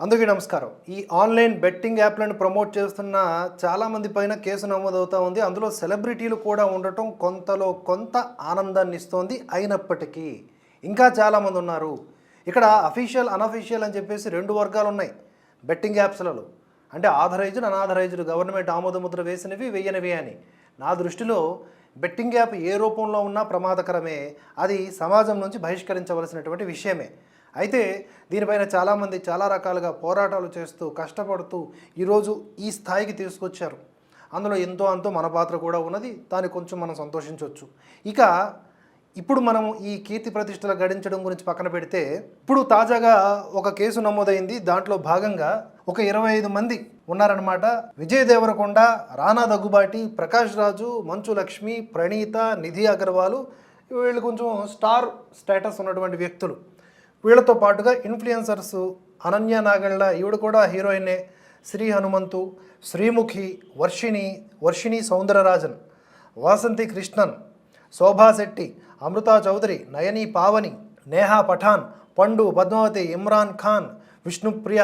అందుకే నమస్కారం. ఈ ఆన్లైన్ బెట్టింగ్ యాప్లను ప్రమోట్ చేస్తున్న చాలామంది పైన కేసు నమోదవుతూ ఉంది. అందులో సెలబ్రిటీలు కూడా ఉండటం కొంతలో కొంత ఆనందాన్ని ఇస్తోంది అయినప్పటికీ. ఇంకా చాలామంది ఉన్నారు. ఇక్కడ అఫీషియల్ అన్అఫీషియల్ అని చెప్పేసి రెండు వర్గాలు ఉన్నాయి బెట్టింగ్ యాప్స్లలో. అంటే ఆథరైజ్డ్ అనాథరైజ్డ్ గవర్నమెంట్ ఆమోదముద్ర వేసినవి వెయ్యనివి అని. నా దృష్టిలో బెట్టింగ్ యాప్ ఏ రూపంలో ఉన్నా ప్రమాదకరమే. అది సమాజం నుంచి బహిష్కరించవలసినటువంటి విషయమే. అయితే దీనిపైన చాలామంది చాలా రకాలుగా పోరాటాలు చేస్తూ కష్టపడుతూ ఈరోజు ఈ స్థాయికి తీసుకొచ్చారు. అందులో ఎంతో అంతో మన పాత్ర కూడా ఉన్నది. దాన్ని కొంచెం మనం సంతోషించవచ్చు ఇక ఇప్పుడు మనం ఈ కీర్తి ప్రతిష్టలు గడించడం గురించి పక్కన పెడితే ఇప్పుడు తాజాగా ఒక కేసు నమోదైంది. దాంట్లో భాగంగా ఒక ఇరవై ఐదు మంది ఉన్నారనమాట విజయ్ దేవరకొండ రానా దగ్గుబాటి ప్రకాష్ రాజు మంచు లక్ష్మి ప్రణీత నిధి అగర్వాలు వీళ్ళు కొంచెం స్టార్ స్టేటస్ ఉన్నటువంటి వ్యక్తులు. వీళ్ళతో పాటుగా ఇన్ఫ్లుయెన్సర్స్ అనన్య నాగళ్ళ ఈవిడ కూడా హీరోయినే శ్రీ హనుమంతు శ్రీముఖి వర్షిణి వర్షిణి సౌందరరాజన్ వాసంతి కృష్ణన్ శోభా శెట్టి అమృతా చౌదరి నయని పావని నేహా పఠాన్ పండు పద్మావతి ఇమ్రాన్ ఖాన్ విష్ణుప్రియ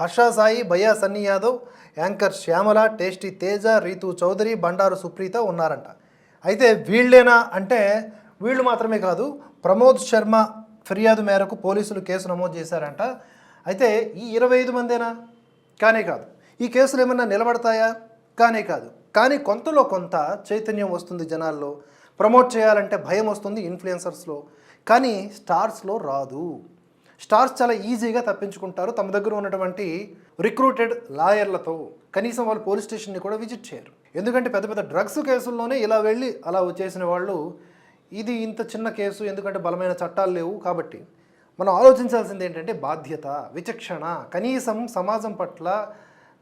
హర్ష సాయి భయ్యా సన్నీ యాదవ్ యాంకర్ శ్యామల టేస్టీ తేజ రీతు చౌదరి బండారు సుప్రీత ఉన్నారంట. అయితే వీళ్ళేనా అంటే వీళ్ళు మాత్రమే కాదు ప్రమోద్ శర్మ ఫిర్యాదు మేరకు పోలీసులు కేసు నమోదు చేశారంట. అయితే ఈ ఇరవై ఐదు మందేనా? కానే కాదు. ఈ కేసులు ఏమన్నా నిలబడతాయా? కానే కాదు. కానీ కొంతలో కొంత చైతన్యం వస్తుంది జనాల్లో. ప్రమోట్ చేయాలంటే భయం వస్తుంది ఇన్ఫ్లుయెన్సర్స్లో. కానీ స్టార్స్లో రాదు. స్టార్స్ చాలా ఈజీగా తప్పించుకుంటారు. తమ దగ్గర ఉన్నటువంటి రిక్రూటెడ్ లాయర్లతో. కనీసం వాళ్ళు పోలీస్ స్టేషన్ని కూడా విజిట్ చేయరు. ఎందుకంటే పెద్ద పెద్ద డ్రగ్స్ కేసుల్లోనే ఇలా వెళ్ళి అలా వచ్చేసిన వాళ్ళు ఇది ఇంత చిన్న కేసు ఎందుకంటే బలమైన చట్టాలు లేవు కాబట్టి. మనం ఆలోచించాల్సింది ఏంటంటే బాధ్యత విచక్షణ కనీసం సమాజం పట్ల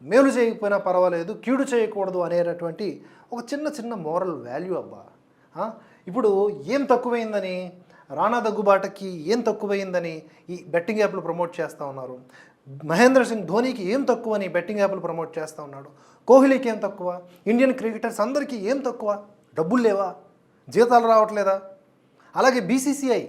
మేలు చేయకపోయినా పర్వాలేదు కీడు చేయకూడదు అనేటటువంటి ఒక చిన్న చిన్న మోరల్ వాల్యూ అబ్బా. ఇప్పుడు ఏం తక్కువైందని రాణా దగ్గుబాటకి ఏం తక్కువైందని ఈ బెట్టింగ్ యాప్లు ప్రమోట్ చేస్తూ ఉన్నారు? మహేంద్ర సింగ్ ధోనీకి ఏం తక్కువ అని బెట్టింగ్ యాప్లు ప్రమోట్ చేస్తూ ఉన్నాడు? కోహ్లీకి ఏం తక్కువ? ఇండియన్ క్రికెటర్స్ అందరికీ ఏం తక్కువ? డబ్బులు లేవా? జీతాలు రావట్లేదా? అలాగే బీసీసీఐ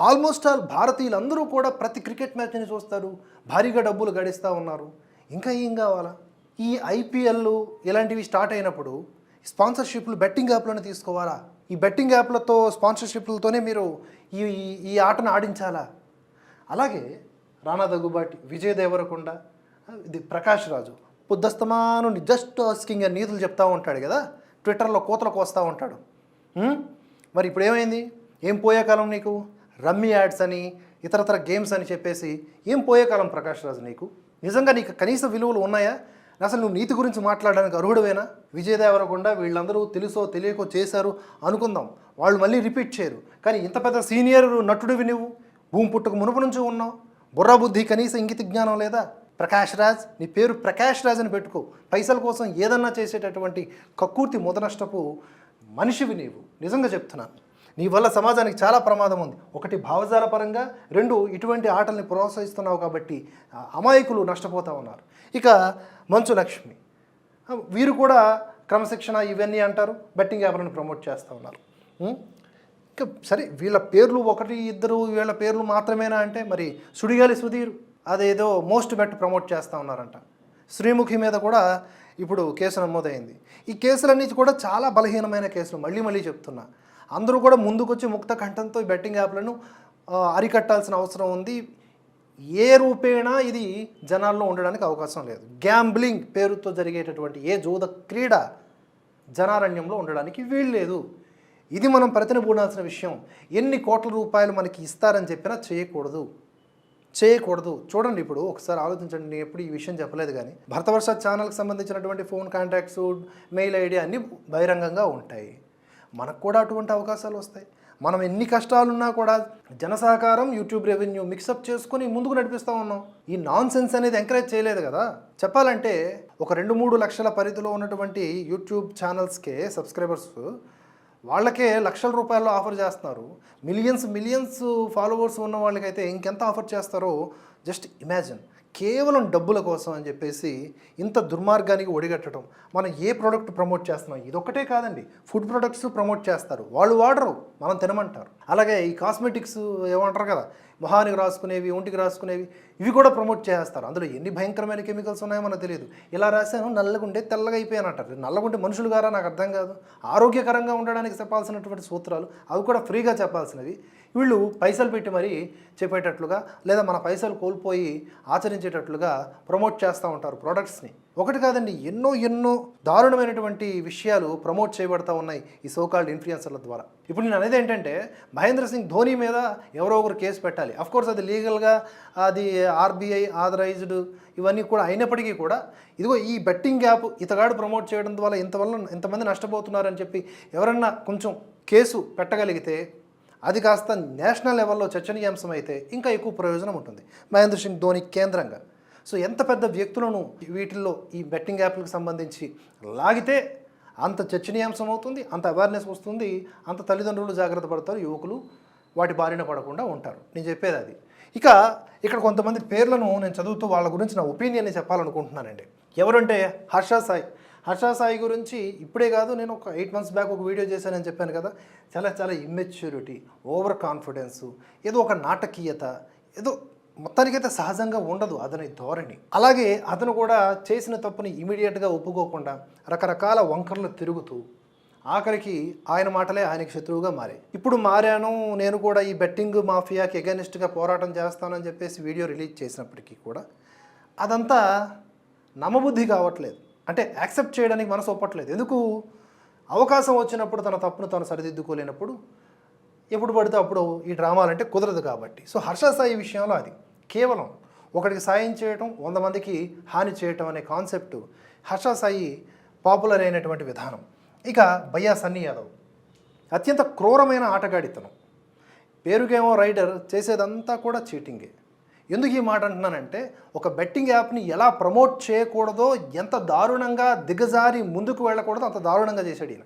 ఆల్మోస్ట్ ఆల్ భారతీయులందరూ కూడా ప్రతి క్రికెట్ మ్యాచ్ని చూస్తారు. భారీగా డబ్బులు గడిస్తూ ఉన్నారు. ఇంకా ఏం కావాలా? ఈ ఐపీఎల్ ఇలాంటివి స్టార్ట్ అయినప్పుడు స్పాన్సర్షిప్లు బెట్టింగ్ యాప్లను తీసుకోవాలా? ఈ బెట్టింగ్ యాప్లతో స్పాన్సర్షిప్లతోనే మీరు ఈ ఈ- ఆటను ఆడించాలా? అలాగే రానా దగ్గుబాటి విజయ్ దేవరకొండ ఇది ప్రకాష్ రాజు పొద్దుస్తమాను జస్ట్ ఆస్కింగ్ అని నీతులు చెప్తూ ఉంటాడు కదా? ట్విట్టర్లో కోతలకు వస్తూ ఉంటాడు. మరి ఇప్పుడు ఏమైంది ఏం పోయే కాలం నీకు? రమ్మీ యాడ్స్ అని ఇతరతర గేమ్స్ అని చెప్పేసి ఏం పోయే కాలం ప్రకాష్ రాజు నీకు? నిజంగా నీకు కనీస విలువలు ఉన్నాయా? అసలు నువ్వు నీతి గురించి మాట్లాడడానికి అర్హుడవేనా? విజయదేవరకుండా దేవరకొండ వీళ్ళందరూ తెలుసో తెలియకో చేశారు అనుకుందాం. వాళ్ళు మళ్ళీ రిపీట్ చేయరు. కానీ ఇంత పెద్ద సీనియర్ నటుడివి నువ్వు? భూమి పుట్టుకు మునుపు నుంచి ఉన్నావు. బుర్రా బుద్ధి కనీస ఇంగిత జ్ఞానం లేదా? ప్రకాష్ రాజ్ నీ పేరు ప్రకాష్ రాజ్ అని పెట్టుకో. పైసల కోసం ఏదన్నా చేసేటటువంటి కక్కుర్తి మొదనష్టపు మనిషివి నీవు. నిజంగా చెప్తున్నాను నీ వల్ల సమాజానికి చాలా ప్రమాదం ఉంది. ఒకటి భావజాల పరంగా రెండు ఇటువంటి ఆటల్ని ప్రోత్సహిస్తున్నావు కాబట్టి అమాయకులు నష్టపోతూ ఉన్నారు. ఇక మంచు లక్ష్మి. వీరు కూడా క్రమశిక్షణ ఇవన్నీ అంటారు. బెట్టింగ్ యాప్లను ప్రమోట్ చేస్తూ ఉన్నారు. ఇంకా సరే వీళ్ళ పేర్లు ఒకటి ఇద్దరు వీళ్ళ పేర్లు మాత్రమేనా అంటే మరి సుడిగాలి సుధీర్ అదేదో మోస్ట్ బెట్ ప్రమోట్ చేస్తూ ఉన్నారంట. శ్రీముఖి మీద కూడా ఇప్పుడు కేసు నమోదైంది. ఈ కేసులన్నీ కూడా చాలా బలహీనమైన కేసులు. మళ్ళీ మళ్ళీ చెప్తున్నా. అందరూ కూడా ముందుకొచ్చి ముక్త కంఠంతో ఈ బెట్టింగ్ యాప్లను అరికట్టాల్సిన అవసరం ఉంది. ఏ రూపేణా ఇది జనాల్లో ఉండడానికి అవకాశం లేదు. గ్యాంబ్లింగ్ పేరుతో జరిగేటటువంటి ఏ జూద క్రీడ జనారణ్యంలో ఉండడానికి వీల్లేదు ఇది మనం ప్రతినబూడాల్సిన విషయం. ఎన్ని కోట్ల రూపాయలు మనకి ఇస్తారని చెప్పినా చేయకూడదు. చేయకూడదు. చూడండి ఇప్పుడు ఒకసారి ఆలోచించండి నేను ఎప్పుడు ఈ విషయం చెప్పలేదు కానీ భరతవర్ష ఛానల్కి సంబంధించినటువంటి ఫోన్ కాంటాక్ట్స్ మెయిల్ ఐడి అన్నీ బహిరంగంగా ఉంటాయి. మనకు కూడా అటువంటి అవకాశాలు వస్తాయి. మనం ఎన్ని కష్టాలున్నా కూడా జనసహకారం యూట్యూబ్ రెవెన్యూ మిక్సప్ చేసుకొని ముందుకు నడిపిస్తూ ఉన్నాం. ఈ నాన్ సెన్స్ అనేది ఎంకరేజ్ చేయలేదు కదా? చెప్పాలంటే ఒక రెండు మూడు లక్షల పరిధిలో ఉన్నటువంటి యూట్యూబ్ ఛానల్స్కే సబ్స్క్రైబర్స్ వాళ్ళకే లక్షల రూపాయల్లో ఆఫర్ చేస్తున్నారు. మిలియన్స్ మిలియన్స్ ఫాలోవర్స్ ఉన్న వాళ్ళకైతే ఇంకెంత ఆఫర్ చేస్తారో జస్ట్ ఇమాజిన్. కేవలం డబ్బుల కోసం అని చెప్పేసి ఇంత దుర్మార్గానికి ఒడిగట్టడం. మనం ఏ ప్రోడక్ట్ ప్రమోట్ చేస్తున్నాం? ఇదొక్కటే కాదండి. ఫుడ్ ప్రొడక్ట్స్ ప్రమోట్ చేస్తారు. వాళ్ళు వాడరు మనం తినమంటారు. అలాగే ఈ కాస్మెటిక్స్ ఏమంటారు కదా? మొహానికి రాసుకునేవి ఒంటికి రాసుకునేవి ఇవి కూడా ప్రమోట్ చేస్తారు. అందులో ఎన్ని భయంకరమైన కెమికల్స్ ఉన్నాయో మనకు తెలియదు. ఇలా రాశాను నల్లగుండే తెల్లగా అయిపోయాను అంటారు. నల్లగుంటే మనుషులు గారా? నాకు అర్థం కాదు. ఆరోగ్యకరంగా ఉండడానికి చెప్పాల్సినటువంటి సూత్రాలు అవి కూడా ఫ్రీగా చెప్పాల్సినవి. వీళ్ళు పైసలు పెట్టి మరీ చెప్పేటట్లుగా లేదా మన పైసలు కోల్పోయి ఆచరించేటట్లుగా ప్రమోట్ చేస్తూ ఉంటారు ప్రోడక్ట్స్ని ఒకటి కాదండి ఎన్నో ఎన్నో దారుణమైనటువంటి విషయాలు ప్రమోట్ చేయబడతా ఉన్నాయి ఈ సోకాల్డ్ ఇన్ఫ్లుయెన్సర్ల ద్వారా. ఇప్పుడు నేను అనేది ఏంటంటే మహేంద్ర సింగ్ ధోని మీద ఎవరో ఒకరు కేసు పెట్టాలి. అఫ్ కోర్స్ అది లీగల్గా అది ఆర్బీఐ ఆథరైజ్డ్ ఇవన్నీ కూడా అయినప్పటికీ కూడా ఇదిగో ఈ బెట్టింగ్ యాప్ ఇతగాడు ప్రమోట్ చేయడం ద్వారా ఇంతవల్ల ఇంతమంది నష్టపోతున్నారని చెప్పి ఎవరన్నా కొంచెం కేసు పెట్టగలిగితే అది కాస్త నేషనల్ లెవెల్లో చర్చనీయాంశం అయితే ఇంకా ఎక్కువ ప్రయోజనం ఉంటుంది. మహేంద్ర సింగ్ ధోని కేంద్రంగా. సో ఎంత పెద్ద వ్యక్తులను వీటిల్లో ఈ బెట్టింగ్ యాప్లకు సంబంధించి లాగితే అంత చర్చనీయాంశం అవుతుంది అంత అవేర్నెస్ వస్తుంది అంత తల్లిదండ్రులు జాగ్రత్త పడతారు యువకులు వాటి బారిన పడకుండా ఉంటారు. నేను చెప్పేది అది. ఇక ఇక్కడ కొంతమంది పేర్లను నేను చదువుతూ వాళ్ళ గురించి నా ఒపీనియన్ని చెప్పాలనుకుంటున్నానండి. ఎవరంటే హర్ష సాయి. హర్ష సాయి గురించి ఇప్పుడే కాదు నేను ఒక ఎయిట్ మంత్స్ బ్యాక్ ఒక వీడియో చేశానని చెప్పాను కదా చాలా చాలా ఇమ్మెచ్యూరిటీ ఓవర్ కాన్ఫిడెన్స్ ఏదో ఒక నాటకీయత ఏదో మొత్తానికైతే సహజంగా ఉండదు అతని ధోరణి. అలాగే అతను కూడా చేసిన తప్పుని ఇమీడియట్గా ఒప్పుకోకుండా రకరకాల వంకర్లు తిరుగుతూ ఆఖరికి ఆయన మాటలే ఆయనకి శత్రువుగా మారాయి. ఇప్పుడు మారాను నేను కూడా ఈ బెట్టింగ్ మాఫియాకి ఎగనిస్ట్గా పోరాటం చేస్తానని చెప్పేసి వీడియో రిలీజ్ చేసినప్పటికీ కూడా అదంతా నమ్మబుద్ధి కావట్లేదు. అంటే యాక్సెప్ట్ చేయడానికి మనసు ఒప్పట్లేదు. ఎందుకు? అవకాశం వచ్చినప్పుడు తన తప్పును తను సరిదిద్దుకోలేనప్పుడు ఎప్పుడు పడితే అప్పుడు ఈ డ్రామాలంటే కుదరదు కాబట్టి. సో హర్ష సాయి విషయంలో అది. కేవలం ఒకడికి సాయం చేయటం వంద మందికి హాని చేయటం అనే కాన్సెప్ట్ హర్ష సాయి పాపులర్ అయినటువంటి విధానం. ఇక భయ్యా సన్నీ యాదవ్. అత్యంత క్రూరమైన ఆటగాడితనం. పేరుకేమో రైడర్ చేసేదంతా కూడా చీటింగే. ఎందుకు ఈ మాట అంటున్నానంటే ఒక బెట్టింగ్ యాప్ని ఎలా ప్రమోట్ చేయకూడదో ఎంత దారుణంగా దిగజారి ముందుకు వెళ్ళకూడదో అంత దారుణంగా చేశాడు ఈయన.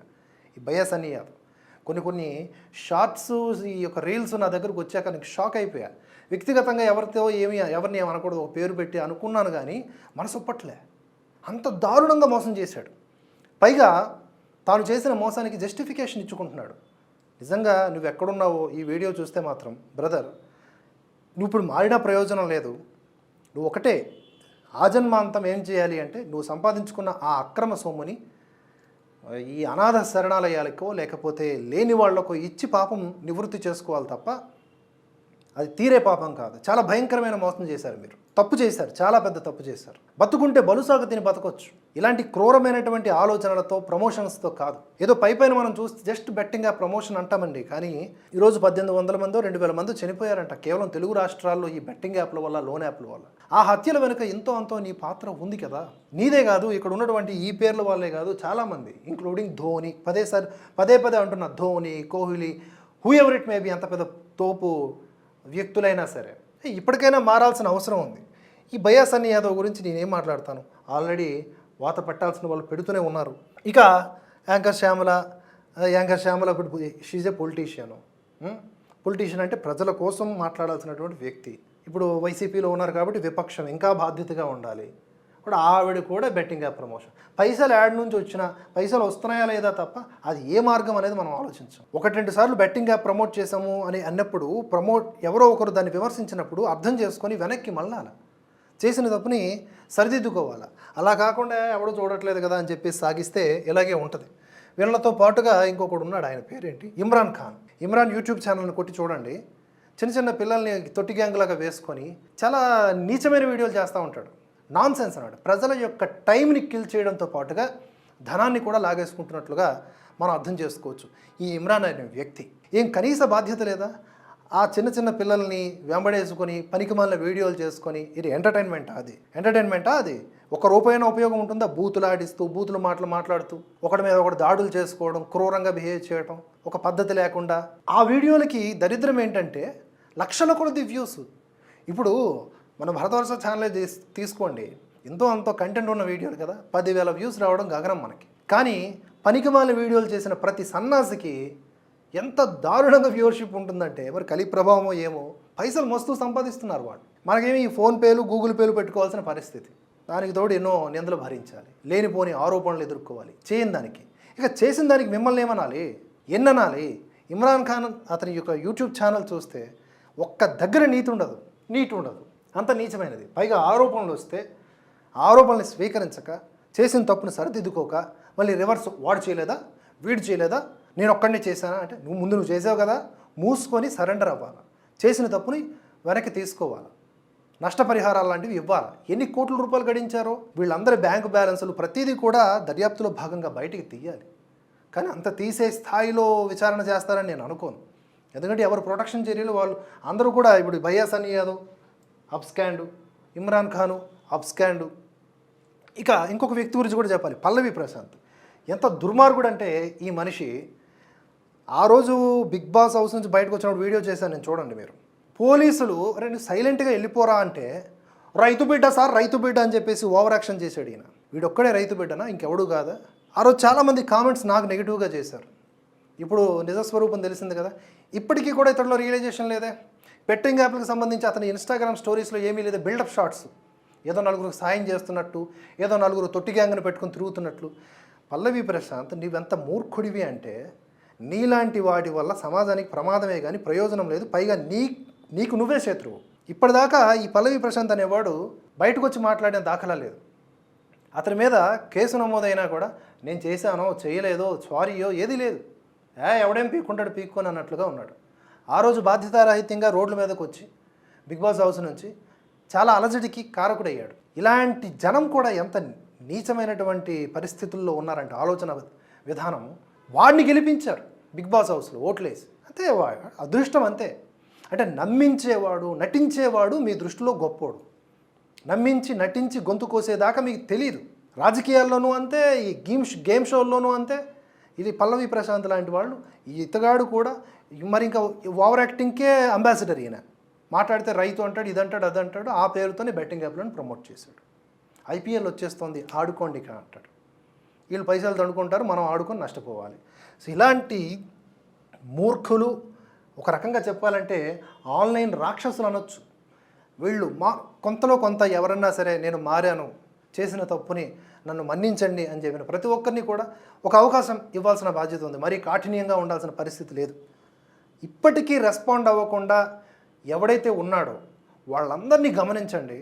ఈ భయ్యా సన్నీ యాదవ్. కొన్ని కొన్ని షార్ట్స్ ఈ యొక్క రీల్స్ నా దగ్గరకు వచ్చాక నాకు షాక్ అయిపోయా. వ్యక్తిగతంగా ఎవరితో ఏమి ఎవరిని ఏమనకూడదు ఒక పేరు పెట్టి అనుకున్నాను కానీ మనసు ఒప్పట్లే. అంత దారుణంగా మోసం చేశాడు. పైగా తాను చేసిన మోసానికి జస్టిఫికేషన్ ఇచ్చుకుంటున్నాడు. నిజంగా నువ్వు ఎక్కడున్నావో ఈ వీడియో చూస్తే మాత్రం బ్రదర్ నువ్వు ఇప్పుడు మారినా ప్రయోజనం లేదు. నువ్వు ఒకటే ఆజన్మాంతం ఏం చేయాలి అంటే నువ్వు సంపాదించుకున్న ఆ అక్రమ సొమ్ముని ఈ అనాథ శరణాలయాలకో లేకపోతే లేని వాళ్ళకో ఇచ్చి పాపం నివృత్తి చేసుకోవాలి తప్ప అది తీరే పాపం కాదు. చాలా భయంకరమైన మోసం చేశారు మీరు. తప్పు చేశారు. చాలా పెద్ద తప్పు చేశారు. బతుకుంటే బలుసాగు తిని బతకొచ్చు. ఇలాంటి క్రూరమైనటువంటి ఆలోచనలతో ప్రమోషన్స్తో కాదు. ఏదో పై పైన మనం చూస్తే జస్ట్ బెట్టింగ్గా ప్రమోషన్ అంటామండి. కానీ ఈరోజు పద్దెనిమిది వందల మందో రెండు వేల మంది చనిపోయారంట. కేవలం తెలుగు రాష్ట్రాల్లో ఈ బెట్టింగ్ యాప్ల వల్ల లోన్ యాప్ల వల్ల. ఆ హత్యల వెనుక ఎంతో అంతో నీ పాత్ర ఉంది కదా. నీదే కాదు ఇక్కడ ఉన్నటువంటి ఈ పేర్ల వాళ్ళే కాదు చాలామంది ఇంక్లూడింగ్ ధోని. పదేసారి పదే పదే అంటున్న. Dhoni Kohli whoever it maybe అంత పెద్ద తోపు వ్యక్తులైనా సరే. ఇప్పటికైనా మారాల్సిన అవసరం ఉంది. ఈ భయా సన్నీ యాదవ్ గురించి నేనేం మాట్లాడతాను? ఆల్రెడీ వాత పెట్టాల్సిన వాళ్ళు పెడుతూనే ఉన్నారు. ఇక anchor Shyamala anchor Shyamala she's a politician politician అంటే ప్రజల కోసం మాట్లాడాల్సినటువంటి వ్యక్తి. ఇప్పుడు వైసీపీలో ఉన్నారు కాబట్టి విపక్షం ఇంకా బాధ్యతగా ఉండాలి. కూడా ఆవిడ కూడా బెట్టింగ్ యాప్ ప్రమోషన్. పైసలు యాడ్ నుంచి వచ్చినా పైసలు వస్తున్నాయా లేదా తప్ప అది ఏ మార్గం అనేది మనం ఆలోచించాం. ఒకటి రెండు సార్లు బెట్టింగ్ యాప్ ప్రమోట్ చేసాము అని అన్నప్పుడు ప్రమోట్ ఎవరో ఒకరు దాన్ని విమర్శించినప్పుడు అర్థం చేసుకొని వెనక్కి మళ్ళాలి. చేసిన తప్పుని సరిదిద్దుకోవాలి. అలా కాకుండా ఎవడో చూడట్లేదు కదా అని చెప్పి సాగిస్తే ఇలాగే ఉంటుంది. వీళ్ళతో పాటుగా ఇంకొకడు ఉన్నాడు ఆయన పేరేంటి? ఇమ్రాన్ ఖాన్. ఇమ్రాన్ యూట్యూబ్ ఛానల్ని కొట్టి చూడండి. చిన్న చిన్న పిల్లల్ని తొట్టి గ్యాంగ్ లాగా వేసుకొని చాలా నీచమైన వీడియోలు చేస్తూ ఉంటాడు. నాన్ సెన్స్ అన్నాడు. ప్రజల యొక్క టైంని కిల్ చేయడంతో పాటుగా ధనాన్ని కూడా లాగేసుకుంటున్నట్లుగా మనం అర్థం చేసుకోవచ్చు. ఈ ఇమ్రాన్ అనే వ్యక్తి ఏం కనీస బాధ్యత లేదా? ఆ చిన్న చిన్న పిల్లల్ని వెంబడేసుకొని పనికిమాలిన వీడియోలు చేసుకొని ఇది ఎంటర్టైన్మెంటా అది? ఎంటర్టైన్మెంటా అది? ఒక రూపాయన ఉపయోగం ఉంటుందా? బూతులు ఆడిస్తూ బూతులు మాటలు మాట్లాడుతూ ఒకటి మీద ఒకటి దాడులు చేసుకోవడం క్రూరంగా బిహేవ్ చేయడం ఒక పద్ధతి లేకుండా. ఆ వీడియోలకి దరిద్రం ఏంటంటే లక్షల కొలది వ్యూస్. ఇప్పుడు మన భరతవర్ష ఛానల్ తీసుకోండి. ఎంతో అంతో కంటెంట్ ఉన్న వీడియోలు కదా. పదివేల వ్యూస్ రావడం గగనం మనకి. కానీ పనికిమాల వీడియోలు చేసిన ప్రతి సన్నాసికి ఎంత దారుణంగా వ్యూవర్షిప్ ఉంటుందంటే మరి కలి ప్రభావమో ఏమో పైసలు మస్తు సంపాదిస్తున్నారు వాళ్ళు. మనకేమి ఈ ఫోన్పేలు గూగుల్ పేలు పెట్టుకోవాల్సిన పరిస్థితి. దానికి తోడు ఎన్నో నిందలు భరించాలి. లేనిపోని ఆరోపణలు ఎదుర్కోవాలి. చేయని దానికి. ఇక చేసిన దానికి మిమ్మల్ని ఏమనాలి? ఎన్ననాలి? ఇమ్రాన్ ఖాన్ అతని యొక్క యూట్యూబ్ ఛానల్ చూస్తే ఒక్క దగ్గర నీతి ఉండదు. నీట్ ఉండదు. అంత నీచమైనది. పైగా ఆరోపణలు వస్తే ఆరోపణలు స్వీకరించక చేసిన తప్పును సరిదిద్దుకోక మళ్ళీ రివర్స్ వాడు చేయలేదా? వీడు చేయలేదా? నేను ఒక్కడినే చేశానా? అంటే నువ్వు ముందు నువ్వు చేసావు కదా? మూసుకొని సరెండర్ అవ్వాలి? చేసిన తప్పుని వెనక్కి తీసుకోవాలి? నష్టపరిహారాలు లాంటివి ఇవ్వాలి? ఎన్ని కోట్ల రూపాయలు గడించారో? వీళ్ళందరి బ్యాంకు బ్యాలెన్సులు ప్రతిదీ కూడా దర్యాప్తులో భాగంగా బయటికి తీయాలి. కానీ అంత తీసే స్థాయిలో విచారణ చేస్తారని నేను అనుకోను. ఎందుకంటే ఎవరు ప్రొటెక్షన్ చర్యలు వాళ్ళు అందరూ కూడా ఇప్పుడు భయాసని సన్నీ యాదవ్ అబ్స్కాండు ఇమ్రాన్ ఖాను అబ్స్కాండు. ఇక ఇంకొక వ్యక్తి గురించి కూడా చెప్పాలి పల్లవి ప్రశాంత్. ఎంత దుర్మార్గుడు అంటే ఈ మనిషి. ఆ రోజు బిగ్ బాస్ హౌస్ నుంచి బయటకు వచ్చినప్పుడు వీడియో చేశాను నేను చూడండి మీరు. పోలీసులు రెండు సైలెంట్గా వెళ్ళిపోరా అంటే రైతు బిడ్డ సార్ రైతు బిడ్డ అని చెప్పేసి ఓవర్ యాక్షన్ చేశాడు ఈయన. వీడొక్కడే రైతు బిడ్డనా? ఇంకెవడు కాదా. ఆ రోజు చాలామంది కామెంట్స్ నాకు నెగిటివ్గా చేశారు. ఇప్పుడు నిజస్వరూపం తెలిసింది కదా. ఇప్పటికీ కూడా ఇతరులో రియలైజేషన్ లేదే. బెట్టింగ్ యాప్లకు సంబంధించి అతని ఇన్స్టాగ్రామ్ స్టోరీస్లో ఏమీ లేదు బిల్డప్ షాట్స్ ఏదో నలుగురికి సాయం చేస్తున్నట్టు ఏదో నలుగురు తొట్టి గ్యాంగ్ను పెట్టుకుని తిరుగుతున్నట్లు. పల్లవి ప్రశాంత్ నీవెంత మూర్ఖుడివి అంటే నీలాంటి వాటి వల్ల సమాజానికి ప్రమాదమే కానీ ప్రయోజనం లేదు పైగా నీ నీకు నువ్వే శత్రువు. ఇప్పటిదాకా ఈ పల్లవి ప్రశాంత్ అనేవాడు బయటకు వచ్చి మాట్లాడిన దాఖలా లేదు. అతని మీద కేసు నమోదైనా కూడా నేను చేశానో చేయలేదో సారీయో ఏది లేదు. ఏ ఎవడేం పీక్కుంటాడు పీక్కొని అన్నట్లుగా ఉన్నాడు. ఆ రోజు బాధ్యతారాహిత్యంగా రోడ్ల మీదకు వచ్చి బిగ్ బాస్ హౌస్ నుంచి చాలా అలజడికి కారకుడయ్యాడు. ఇలాంటి జనం కూడా ఎంత నీచమైనటువంటి పరిస్థితుల్లో ఉన్నారంటే ఆలోచన విధానం వాడిని గెలిపించారు. బిగ్ బాస్ హౌస్లో ఓట్లేసి. అంతే వా- అదృష్టం అంతే. అంటే నమ్మించేవాడు నటించేవాడు మీ దృష్టిలో గొప్పోడు. నమ్మించి నటించి గొంతు కోసేదాకా మీకు తెలియదు రాజకీయాల్లోనూ అంతే ఈ గేమ్ గేమ్ షోల్లోనూ అంతే. ఇది పల్లవి ప్రశాంత్ లాంటి వాళ్ళు ఈ ఇతగాడు కూడా మరి ఇంకా ఓవర్ యాక్టింగ్కే అంబాసిడర్ ఈయన. మాట్లాడితే రైతు అంటాడు ఇదంటాడు అదంటాడు ఆ పేరుతోనే బెట్టింగ్ యాప్లను ప్రమోట్ చేశాడు. ఐపీఎల్ వచ్చేస్తుంది ఆడుకోండి ఇక అంటాడు. వీళ్ళు పైసలు దండుకుంటారు మనం ఆడుకొని నష్టపోవాలి. సో ఇలాంటి మూర్ఖులు ఒక రకంగా చెప్పాలంటే ఆన్లైన్ రాక్షసులు అనొచ్చు. వీళ్ళు మా కొంతలో కొంత ఎవరన్నా సరే నేను మారాను చేసిన తప్పుని నన్ను మన్నించండి అని చెప్పిన ప్రతి ఒక్కరిని కూడా ఒక అవకాశం ఇవ్వాల్సిన బాధ్యత ఉంది. మరీ కాఠిన్యంగా ఉండాల్సిన పరిస్థితి లేదు. ఇప్పటికీ రెస్పాండ్ అవ్వకుండా ఎవడైతే ఉన్నాడో వాళ్ళందరినీ గమనించండి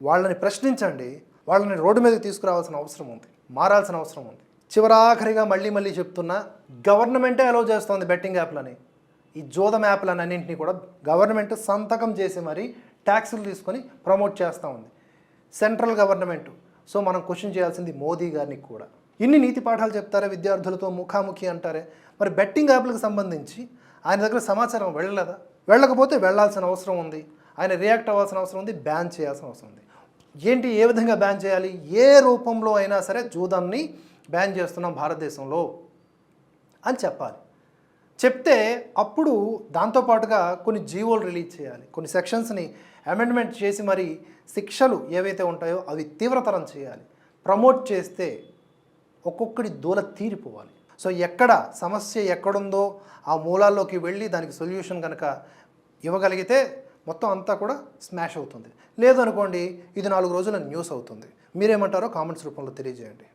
వాళ్ళని ప్రశ్నించండి వాళ్ళని రోడ్డు మీదకి తీసుకురావాల్సిన అవసరం ఉంది మారాల్సిన అవసరం ఉంది. చివరాఖరిగా మళ్ళీ మళ్ళీ చెప్తున్నా గవర్నమెంటే అలౌ చేస్తోంది బెట్టింగ్ యాప్లని. ఈ జోదం యాప్లని అన్నింటినీ కూడా గవర్నమెంట్ సంతకం చేసి మరీ ట్యాక్సులు తీసుకొని ప్రమోట్ చేస్తూ ఉంది. Central government. సో మనం క్వశ్చన్ చేయాల్సింది మోదీ గారిని కూడా. ఇన్ని నీతి పాఠాలు చెప్తారే విద్యార్థులతో ముఖాముఖి అంటారే? మరి బెట్టింగ్ యాప్లకు సంబంధించి ఆయన దగ్గర సమాచారం వెళ్ళలేదా? వెళ్ళకపోతే వెళ్ళాల్సిన అవసరం ఉంది. ఆయన రియాక్ట్ అవ్వాల్సిన అవసరం ఉంది బ్యాన్ చేయాల్సిన అవసరం ఉంది. ఏంటి? ఏ విధంగా బ్యాన్ చేయాలి? ఏ రూపంలో అయినా సరే జూదాన్ని బ్యాన్ చేస్తున్నాం భారతదేశంలో అని చెప్పాలి. చెప్తే అప్పుడు దాంతోపాటుగా కొన్ని జీవోలు రిలీజ్ చేయాలి. కొన్ని సెక్షన్స్ని అమెండ్మెంట్ చేసి మరి శిక్షలు ఏవైతే ఉంటాయో అవి తీవ్రతరం చేయాలి. ప్రమోట్ చేస్తే ఒక్కొక్కడి దూల తీరిపోవాలి. సో ఎక్కడ సమస్య ఎక్కడుందో ఆ మూలాల్లోకి వెళ్ళి దానికి సొల్యూషన్ కనుక ఇవ్వగలిగితే మొత్తం అంతా కూడా స్మాష్ అవుతుంది. లేదనుకోండి ఇది నాలుగు రోజుల న్యూస్ అవుతుంది. మీరేమంటారో కామెంట్స్ రూపంలో తెలియజేయండి.